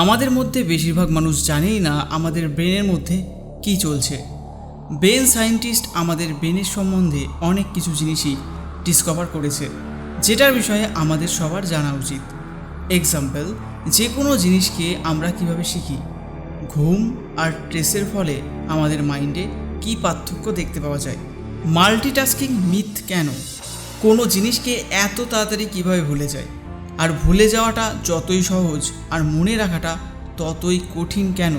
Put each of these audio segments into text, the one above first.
আমাদের মধ্যে বেশিরভাগ মানুষ জানেই না আমাদের ব্রেনের মধ্যে কি চলছে। ব্রেন সায়েন্টিস্ট আমাদের ব্রেনের সম্বন্ধে অনেক কিছু জিনিসই ডিসকভার করেছে, যেটার বিষয়ে আমাদের সবার জানা উচিত। এক্সাম্পল যে কোনো জিনিসকে আমরা কীভাবে শিখি, ঘুম আর স্ট্রেসের ফলে আমাদের মাইন্ডে কী পার্থক্য দেখতে পাওয়া যায় মাল্টিটাস্কিং মিথ কেন, কোনো জিনিসকে এত তাড়াতাড়ি কীভাবে ভুলে যায়। আর ভুলে যাওয়াটা যতই সহজ আর মনে রাখাটা ততই কঠিন কেন?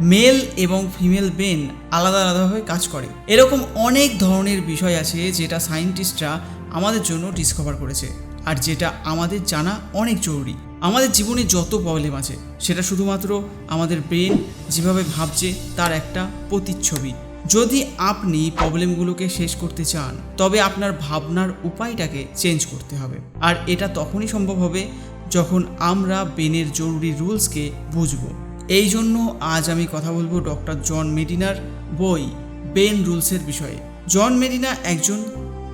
মেল এবং ফিমেল ব্রেন আলাদা আলাদাভাবে কাজ করে। এরকম অনেক ধরনের বিষয় আছে যেটা সায়েন্টিস্টরা আমাদের জন্য ডিসকভার করেছে আর যেটা আমাদের জানা অনেক জরুরি। আমাদের জীবনে যত প্রবলেম আছে, সেটা শুধুমাত্র আমাদের ব্রেন যেভাবে ভাবছে তার একটা প্রতিচ্ছবি। যদি আপনি প্রবলেমগুলোকে শেষ করতে চান, তবে আপনার ভাবনার উপায়টাকে চেঞ্জ করতে হবে। আর এটা তখনই সম্ভব হবে যখন আমরা বেনের জরুরি রুলসকে বুঝব। এই জন্য আজ আমি কথা বলব ডক্টর জন মেডিনার বই, বেন রুলসের বিষয়ে। জন মেডিনা একজন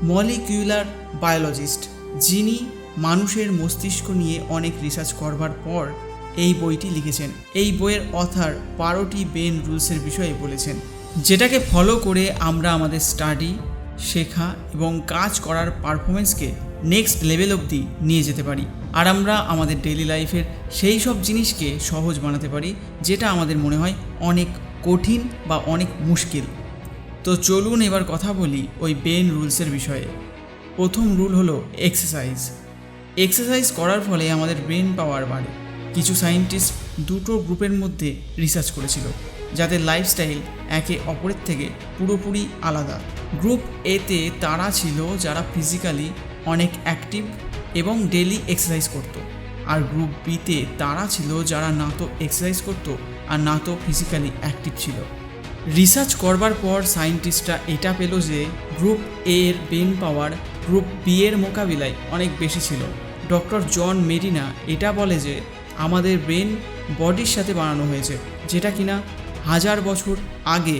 মলিকিউলার বায়োলজিস্ট, যিনি মানুষের মস্তিষ্ক নিয়ে অনেক রিসার্চ করবার পর এই বইটি লিখেছেন। এই বইয়ের অথার বারোটি বেন রুলসের বিষয়ে বলেছেন। যেটাকে ফলো করে আমরা আমাদের স্টাডি শেখা এবং কাজ করার পারফরমেন্সকে নেক্সট লেভেল অবধি নিয়ে যেতে পারি। আর আমরা আমাদের ডেলি লাইফের সেই সব জিনিসকে সহজ বানাতে পারি, যেটা আমাদের মনে হয় অনেক কঠিন বা অনেক মুশকিল। তো চলুন এবার কথা বলি ওই বেন রুলসের বিষয়ে। প্রথম রুল হলো এক্সারসাইজ এক্সারসাইজ করার ফলে আমাদের ব্রেন পাওয়ার বাড়ে। কিছু সায়েন্টিস্ট দুটো গ্রুপের মধ্যে রিসার্চ করেছিল। যাদের লাইফস্টাইল একে অপরের থেকে পুরোপুরি আলাদা। গ্রুপ এতে তারা ছিল যারা ফিজিক্যালি অনেক অ্যাক্টিভ এবং ডেলি এক্সারসাইজ করত। আর গ্রুপ বিতে তারা ছিল যারা না তো এক্সারসাইজ করতো আর না তো ফিজিক্যালি অ্যাক্টিভ ছিল। রিসার্চ করবার পর সায়েন্টিস্টরা এটা পেল যে গ্রুপ এ এর ব্রেন পাওয়ার গ্রুপ বি এর মোকাবিলায় অনেক বেশি ছিল। ডক্টর জন মেরিনা এটা বলে যে, আমাদের ব্রেন বডির সাথে বানানো হয়েছে, যেটা কিনা হাজার বছর আগে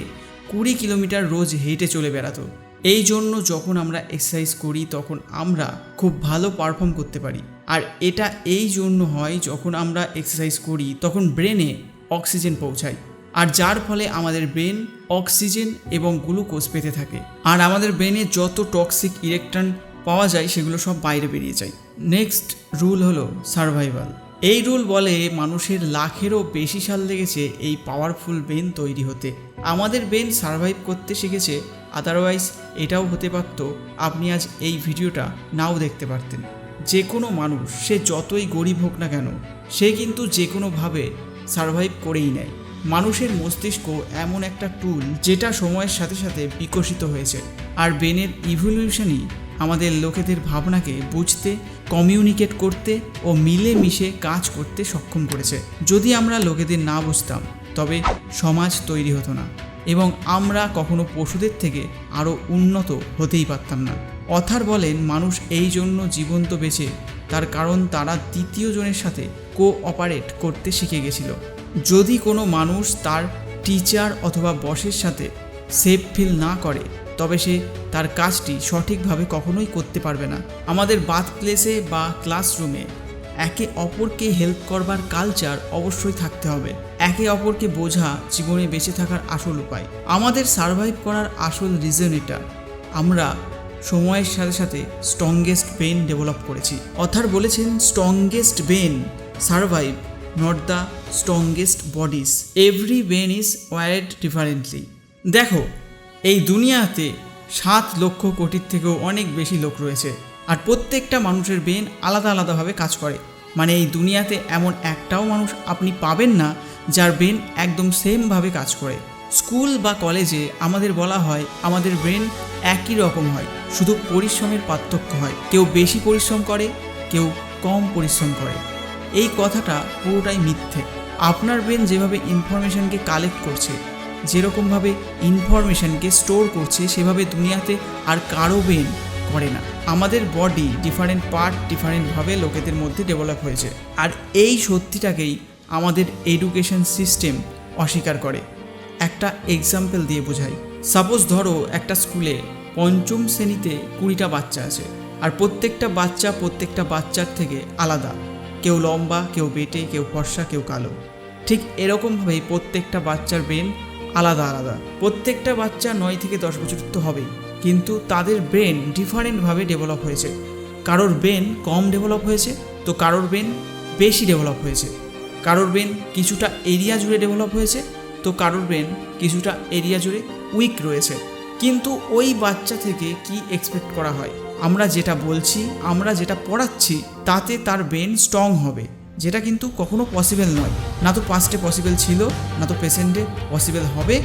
কুড়ি কিলোমিটার রোজ হেঁটে চলে বেড়াতো। এই জন্য যখন আমরা এক্সারসাইজ করি, তখন আমরা খুব ভালো পারফর্ম করতে পারি। আর এটা এই জন্য হয়, যখন আমরা এক্সারসাইজ করি, তখন ব্রেনে অক্সিজেন পৌঁছায়। আর যার ফলে আমাদের ব্রেন অক্সিজেন এবং গ্লুকোজ পেতে থাকে। আর আমাদের ব্রেনে যত টক্সিক ইলেকট্রন পাওয়া যায়, সেগুলো সব বাইরে বেরিয়ে যায়। নেক্সট রুল হলো সার্ভাইভাল এই রুল বলে মানুষের লাখেরও বেশি সাল লেগেছে এই পাওয়ারফুল ব্রেন তৈরি হতে। আমাদের ব্রেন সার্ভাইভ করতে শিখেছে আদারওয়াইজ এটাও হতে পারতো। আপনি আজ এই ভিডিওটা নাও দেখতে পারতেন। যে কোনো মানুষ, সে যতই গরিব হোক না কেন, সে কিন্তু যে কোনোভাবে সার্ভাইভ করেই নেয়। মানুষের মস্তিষ্ক এমন একটা টুল যেটা সময়ের সাথে সাথে বিকশিত হয়েছে। আর ব্রেনের ইভলিউশনই আমাদের লোকেদের ভাবনাকে বুঝতে কমিউনিকেট করতে ও মিলে মিশে কাজ করতে সক্ষম করেছে। যদি আমরা লোকেদের না বুঝতাম, তবে সমাজ তৈরি হতো না এবং আমরা কখনো পশুদের থেকে আরও উন্নত হতেই পারতাম না। অথার বলেন, মানুষ এই জন্য জীবন্ত বেঁচে, তার কারণ তারা দ্বিতীয় জনের সাথে কো অপারেট করতে শিখে গেছিল। যদি কোনো মানুষ তার টিচার অথবা বসের সাথে সেফ ফিল না করে তবে সে তার কাজটি সঠিকভাবে কখনোই করতে পারবে না। আমাদের বাথ প্লেসে বা ক্লাসরুমে একে অপরকে হেল্প করবার কালচার অবশ্যই থাকতে হবে। একে অপরকে বোঝা জীবনে বেঁচে থাকার আসল উপায়। আমাদের সার্ভাইভ করার আসল রিজন এটা। আমরা সময়ের সাথে সাথে স্ট্রংগেস্ট বেন ডেভেলপ করেছি। অথার বলেছেন, strongest brain survive, not the strongest bodies. Every brain is wired differently. দেখো এই দুনিয়াতে সাত লক্ষ কোটির থেকেও অনেক বেশি লোক রয়েছে। আর প্রত্যেকটা মানুষের ব্রেন আলাদা আলাদাভাবে কাজ করে। মানে এই দুনিয়াতে এমন একটাও মানুষ আপনি পাবেন না, যার ব্রেন একদম সেমভাবে কাজ করে। স্কুল বা কলেজে আমাদের বলা হয়, আমাদের ব্রেন একই রকম হয়। শুধু পরিশ্রমের পার্থক্য হয়। কেউ বেশি পরিশ্রম করে, কেউ কম পরিশ্রম করে। এই কথাটা পুরোটাই মিথ্যে। আপনার ব্রেন যেভাবে ইনফরমেশনকে কালেক্ট করছে যেরকমভাবে ইনফরমেশনকে স্টোর করছে, সেভাবে দুনিয়াতে আর কারও ব্রেন করে না। আমাদের বডি ডিফারেন্ট পার্ট ডিফারেন্টভাবে লোকেদের মধ্যে ডেভেলপ হয়েছে। আর এই সত্যিটাকেই আমাদের এডুকেশন সিস্টেম অস্বীকার করে। একটা এক্সাম্পল দিয়ে বোঝাই। সাপোজ ধরো একটা স্কুলে পঞ্চম শ্রেণীতে কুড়িটা বাচ্চা আছে, আর প্রত্যেকটা বাচ্চা প্রত্যেকটা বাচ্চার থেকে আলাদা। কেউ লম্বা, কেউ বেটে, কেউ ফর্সা, কেউ কালো। ঠিক এরকমভাবেই প্রত্যেকটা বাচ্চার ব্রেন আলাদা আলাদা। প্রত্যেকটা বাচ্চা নয় থেকে দশ বছর তো হবেই। কিন্তু তাদের ব্রেন ডিফারেন্টভাবে ডেভেলপ হয়েছে। কারোর ব্রেন কম ডেভেলপ হয়েছে, তো কারোর ব্রেন বেশি ডেভেলপ হয়েছে। কারোর ব্রেন কিছুটা এরিয়া জুড়ে ডেভেলপ হয়েছে, তো কারোর ব্রেন কিছুটা এরিয়া জুড়ে উইক রয়েছে। কিন্তু ওই বাচ্চা থেকে কি এক্সপেক্ট করা হয়? আমরা যেটা বলছি, আমরা যেটা পড়াচ্ছি, তাতে তার ব্রেন স্ট্রং হবে। যেটা কিন্তু কখনো পসিবল নয়। না তো পাস্টে পসিবল ছিল, না তো প্রেজেন্টে পসিবল হবে,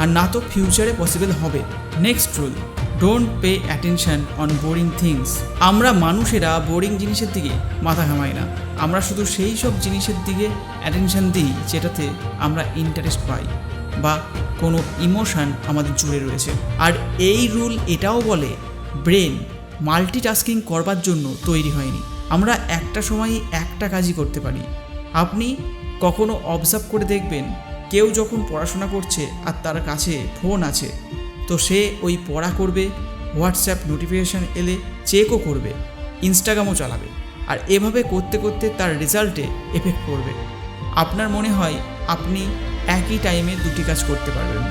আর না তো ফিউচারে পসিবল হবে। Next rule don't pay attention on boring things আমরা মানুষেরা বোরিং জিনিসের দিকে মাথা ঘামাই না। আমরা শুধু সেই সব জিনিসের দিকে অ্যাটেনশন দিই যেটাতে আমরা ইন্টারেস্ট পাই বা কোনো ইমোশন আমাদের জুড়ে রয়েছে। আর এই রুল এটাও বলে ব্রেন মাল্টিটাস্কিং করবার জন্য তৈরি হয়নি। আমরা একটা সময় একটা কাজই করতে পারি। আপনি কখনো অবজার্ভ করে দেখবেন, কেউ যখন পড়াশোনা করছে আর তার কাছে ফোন আছে, তো সে ওই পড়া করবে হোয়াটসঅ্যাপ নোটিফিকেশান এলে চেকও করবে ইনস্টাগ্রামও চালাবে, আর এভাবে করতে করতে তার রেজাল্টে এফেক্ট করবে আপনার মনে হয় আপনি একই টাইমে দুটি কাজ করতে পারবেন,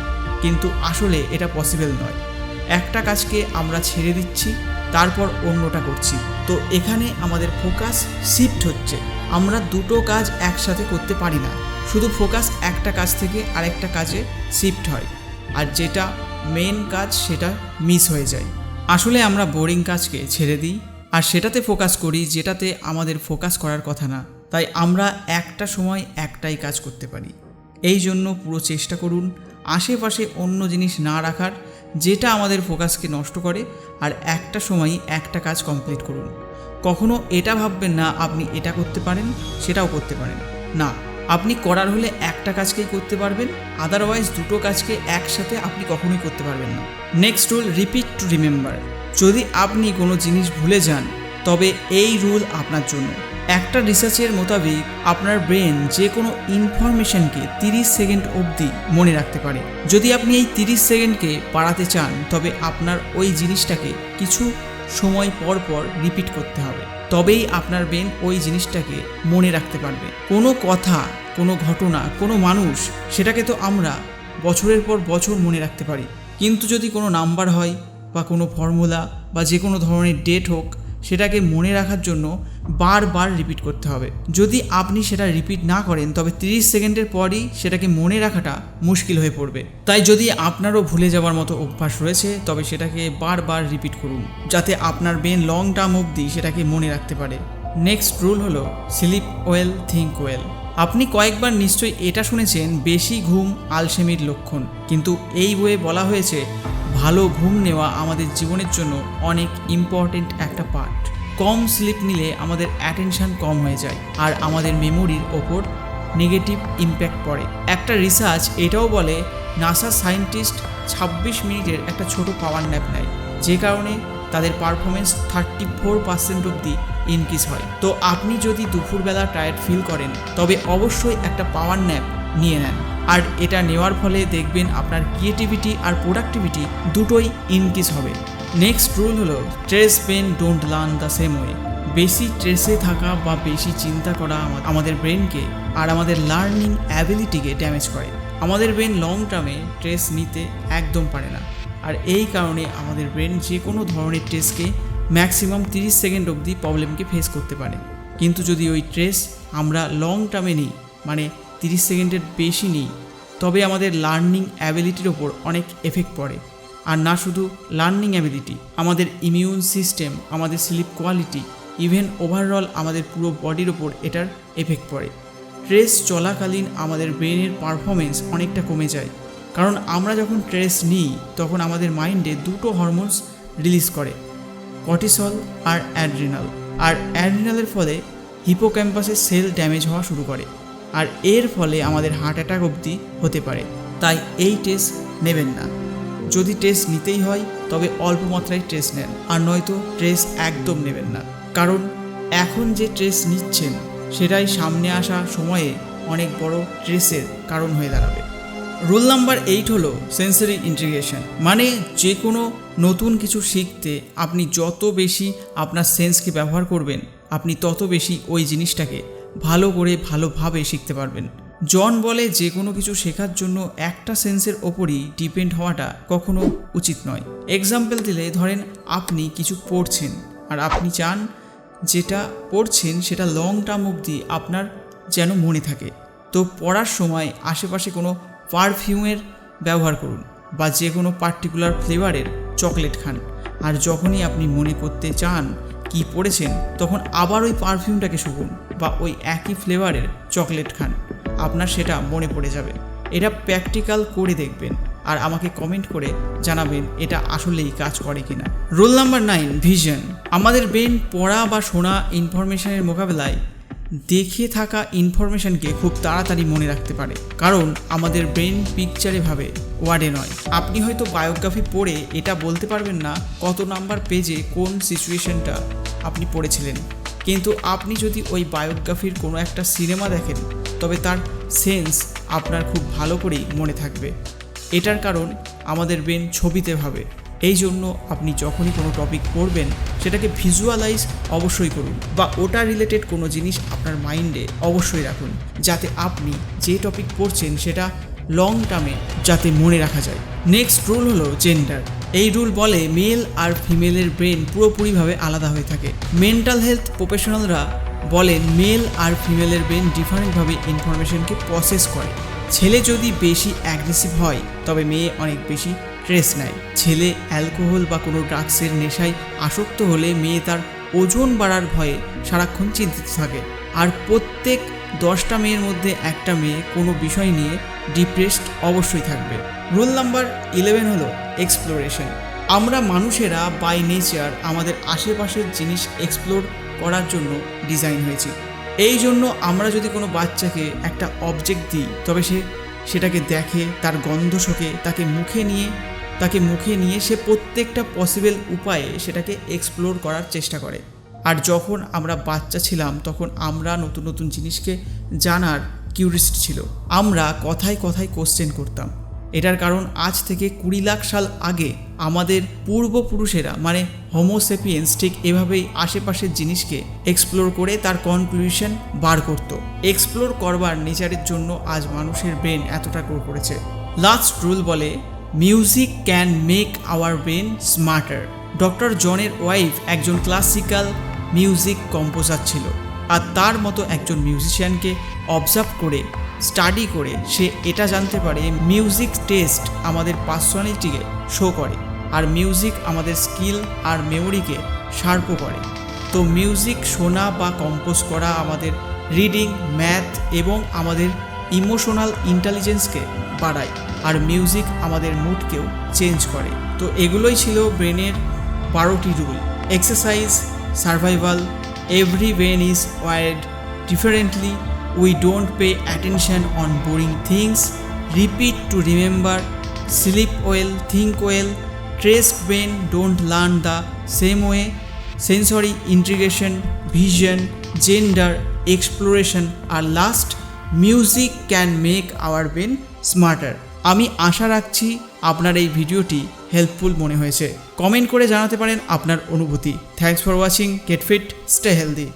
কিন্তু আসলে এটা পসিবল নয়। একটা কাজকে আমরা ছেড়ে দিচ্ছি তারপর অন্যটা করছি। তো এখানে আমাদের ফোকাস শিফট হচ্ছে। আমরা দুটো কাজ একসাথে করতে পারি না। শুধু ফোকাস একটা কাজ থেকে আরেকটা কাজে শিফট হয়। আর যেটা মেন কাজ, সেটা মিস হয়ে যায়। আসলে আমরা বোরিং কাজকে ছেড়ে দিই। আর সেটাতে ফোকাস করি যেটাতে আমাদের ফোকাস করার কথা না। তাই আমরা একটা সময় একটাই কাজ করতে পারি। এই জন্য পুরো চেষ্টা করুন। আশেপাশে অন্য জিনিস না রাখার যেটা আমাদের ফোকাসকে নষ্ট করে, আর একটা সময়ই একটা কাজ কমপ্লিট করুন। কখনো এটা ভাববেন না, আপনি এটা করতে পারেন, সেটাও করতে পারেন। না, আপনি করার হলে একটা কাজকেই করতে পারবেন আদারওয়াইজ দুটো কাজকে একসাথে আপনি কখনোই করতে পারবেন না। Next rule repeat to remember যদি আপনি কোনো জিনিস ভুলে যান, তবে এই রুল আপনার জন্য। একটা রিসার্চের মোতাবেক আপনার ব্রেন যে কোনো ইনফরমেশনকে তিরিশ সেকেন্ড অবধি মনে রাখতে পারে। যদি আপনি এই তিরিশ সেকেন্ডকে বাড়াতে চান, তবে আপনার ওই জিনিসটাকে কিছু সময় পর পর রিপিট করতে হবে। তবেই আপনার ব্রেন ওই জিনিসটাকে মনে রাখতে পারবে। কোনো কথা, কোনো ঘটনা, কোনো মানুষ, সেটাকে তো আমরা বছরের পর বছর মনে রাখতে পারি। কিন্তু যদি কোনো নাম্বার হয় বা কোনো ফর্মুলা বা যে কোনো ধরনের ডেট হোক সেটাকে মনে রাখার জন্য বারবার রিপিট করতে হবে। যদি আপনি সেটা রিপিট না করেন, তবে 30 সেকেন্ডের পরই সেটাকে মনে রাখাটা মুশকিল হয়ে পড়বে। তাই যদি আপনারও ভুলে যাওয়ার মতো অভ্যাস রয়েছে, তবে সেটাকে বারবার রিপিট করুন, যাতে আপনার ব্রেন লং টার্ম অবধি সেটাকে মনে রাখতে পারে। নেক্সট রুল হলো স্লিপ ওয়েল থিঙ্ক ওয়েল আপনি কয়েকবার নিশ্চয়ই এটা শুনেছেন, বেশি ঘুম আলসেমির লক্ষণ। কিন্তু এই বইয়ে বলা হয়েছে, ভালো ঘুম নেওয়া আমাদের জীবনের জন্য অনেক ইম্পর্টেন্ট একটা পার্ট কম স্লিপ নিলে আমাদের অ্যাটেনশন কম হয়ে যায়, আর আমাদের মেমোরির ওপর নেগেটিভ ইম্প্যাক্ট পড়ে। একটা রিসার্চ এটাও বলে নাসা সায়েন্টিস্ট ছাব্বিশ মিনিটের একটা ছোট পাওয়ার ন্যাপ নেয়, যে কারণে তাদের পারফরমেন্স থার্টি ফোর পার্সেন্ট অব্দি ইনক্রিজ হয়। তো আপনি যদি দুপুরবেলা টায়ার্ড ফিল করেন, তবে অবশ্যই একটা পাওয়ার ন্যাপ নিয়ে নেন। আর এটা নেওয়ার ফলে দেখবেন আপনার ক্রিয়েটিভিটি আর প্রোডাক্টিভিটি দুটোই ইনক্রিজ হবে। নেক্সট রুল হলো stress pen don't learn the same way বেশি স্ট্রেসে থাকা বা বেশি চিন্তা করা আমাদের ব্রেনকে আর আমাদের লার্নিং অ্যাবিলিটিকে ড্যামেজ করে। আমাদের ব্রেন লং টার্মে স্ট্রেস নিতে একদম পারে না। আর এই কারণে আমাদের ব্রেন যে কোনো ধরনের টেস্টকে ম্যাক্সিমাম তিরিশ সেকেন্ড অবধি প্রবলেমকে ফেস করতে পারে। কিন্তু যদি ওই ট্রেস আমরা লং টার্মে নিই মানে তিরিশ সেকেন্ডের বেশি নিই, তবে আমাদের লার্নিং অ্যাবিলিটির ওপর অনেক এফেক্ট পড়ে। আর না শুধু লার্নিং অ্যাবিলিটি আমাদের ইমিউন সিস্টেম আমাদের স্লিপ কোয়ালিটি ইভেন ওভারঅল আমাদের পুরো বডির ওপর এটার এফেক্ট পড়ে। ট্রেস চলাকালীন আমাদের ব্রেনের পারফরমেন্স অনেকটা কমে যায়। কারণ আমরা যখন ট্রেস নিই, তখন আমাদের মাইন্ডে দুটো হরমোনস রিলিজ করে। কর্টিসল আর অ্যাড্রিনাল। আর অ্যাড্রিনালের ফলে হিপোক্যাম্পাসের সেল ড্যামেজ হওয়া শুরু করে। আর এর ফলে আমাদের হার্ট অ্যাটাক অবধি হতে পারে। তাই এই টেস্ট নেবেন না। যদি টেস্ট নিতেই হয়, তবে অল্প মাত্রায় টেস্ট নেন। আর নয়তো টেস্ট একদম নেবেন না। কারণ এখন যে টেস্ট নিচ্ছেন, সেটাই সামনে আসা সময়ে অনেক বড় স্ট্রেসের কারণ হয়ে দাঁড়াবে। রুল নাম্বার এইট হলো সেন্সরি ইন্টিগ্রেশন মানে যে কোনো নতুন কিছু শিখতে আপনি যত বেশি আপনার সেন্সকে ব্যবহার করবেন, আপনি তত বেশি ওই জিনিসটাকে ভালো করে ভালোভাবে শিখতে পারবেন। জন বলে যে কোনো কিছু শেখার জন্য একটা সেন্সের ওপরই ডিপেন্ড হওয়াটা কখনো উচিত নয়। এক্সাম্পল দিলে ধরেন আপনি কিছু পড়ছেন, আর আপনি চান যেটা পড়ছেন সেটা লং টার্ম অবধি আপনার যেন মনে থাকে। তো পড়ার সময় আশেপাশে কোনো পারফিউমের ব্যবহার করুন বা যে কোনো পার্টিকুলার ফ্লেভারের চকলেট খান। আর যখনই আপনি মনে করতে চান কি পড়েছেন, তখন আবার ওই পারফিউমটাকে শুকুন বা ওই একই ফ্লেভারের চকলেট খান। আপনার সেটা মনে পড়ে যাবে। এটা প্র্যাকটিক্যাল করে দেখবেন আর আমাকে কমেন্ট করে জানাবেন এটা আসলেই কাজ করে কিনা। Roll number nine, vision. আমাদের ব্রেন পড়া বা শোনা ইনফরমেশনের মোকাবেলায় দেখে থাকা ইনফরমেশনকে খুব তাড়াতাড়ি মনে রাখতে পারে। কারণ আমাদের ব্রেন পিকচারে ভাবে, ওয়ার্ডে নয়। আপনি হয়তো বায়োগ্রাফি পড়ে এটা বলতে পারবেন না কত নাম্বার পেজে কোন সিচুয়েশনটা আপনি পড়েছিলেন। কিন্তু আপনি যদি ওই বায়োগ্রাফির কোনো একটা সিনেমা দেখেন, তবে তার সেন্স আপনার খুব ভালো করেই মনে থাকবে। এটার কারণ আমাদের ব্রেন ছবিতে ভাবে। এই জন্য আপনি যখনই কোনো টপিক পড়বেন, সেটাকে ভিজুয়ালাইজ অবশ্যই করুন বা ওটা রিলেটেড কোনো জিনিস আপনার মাইন্ডে অবশ্যই রাখুন, যাতে আপনি যে টপিক পড়ছেন সেটা লং টার্মে যাতে মনে রাখা যায়। নেক্সট রুল হলো জেন্ডার এই রুল বলে মেল আর ফিমেলের ব্রেন পুরোপুরিভাবে আলাদা হয়ে থাকে। মেন্টাল হেলথ প্রফেশনালরা বলেন মেল আর ফিমেলের ব্রেন ডিফারেন্টভাবে ইনফরমেশনকে প্রসেস করে। ছেলে যদি বেশি অ্যাগ্রেসিভ হয়, তবে মেয়ে অনেক বেশি স্ট্রেস নেয়। ছেলে অ্যালকোহল বা কোনো ড্রাগসের নেশায় আসক্ত হলে মেয়ে তার ওজন বাড়ার ভয়ে সারাক্ষণ চিন্তিত থাকে। আর প্রত্যেক দশটা মেয়ের মধ্যে একটা মেয়ে কোনো বিষয় নিয়ে ডিপ্রেসড অবশ্যই থাকবে। রুল নাম্বার ইলেভেন হলো এক্সপ্লোরেশন। আমরা মানুষেরা বাই নেচার আমাদের আশেপাশের জিনিস এক্সপ্লোর করার জন্য ডিজাইন হয়েছি। এই জন্য আমরা যদি কোনো বাচ্চাকে একটা অবজেক্ট দিই, তবে সে সেটাকে দেখে, তার গন্ধ শোকে, তাকে মুখে নিয়ে তাকে মুখে নিয়ে সে প্রত্যেকটা পসিবল উপায়ে সেটাকে এক্সপ্লোর করার চেষ্টা করে। আর যখন আমরা বাচ্চা ছিলাম, তখন আমরা নতুন নতুন জিনিসকে জানার কিউরিস্ট ছিল। আমরা কথায় কথায় কোশ্চেন করতাম। এটার কারণ আজ থেকে কুড়ি লাখ সাল আগে আমাদের পূর্বপুরুষেরা মানে হোমোসেপিয়েন্স ঠিক এভাবেই আশেপাশের জিনিসকে এক্সপ্লোর করে তার কনক্লুশন বার করত। এক্সপ্লোর করবার নেচারের জন্য আজ মানুষের ব্রেন এতটা গ্রো করেছে। লাস্ট রুল বলে music can make our brain smarter doctor জনের ওয়াইফ একজন ক্লাসিক্যাল মিউজিক কম্পোজার ছিল, আর তার মতো একজন মিউজিশিয়ানকে অবজার্ভ করে স্টাডি করে, সে এটা জানতে পারে মিউজিক টেস্ট আমাদের পার্সোনালিটিকে শো করে, আর মিউজিক আমাদের স্কিল আর মেমোরিকে শার্পও করে। তো মিউজিক শোনা বা কম্পোজ করা আমাদের রিডিং ম্যাথ এবং আমাদের ইমোশনাল ইন্টেলিজেন্সকে বাড়ায়। আর মিউজিক আমাদের মুডকেও চেঞ্জ করে। তো এগুলোই ছিল ব্রেনের বারোটি rule exercise survival every brain is wired differently we don't pay attention on boring things repeat to remember sleep well think well stressed brain don't learn the same way sensory integration vision gender exploration R last music can make our brain smarter আমি আশা রাখছি আপনার এই ভিডিওটি helpful মনে হয়েছে। Comment করে জানাতে পারেন আপনার অনুভূতি। Thanks for watching get fit stay healthy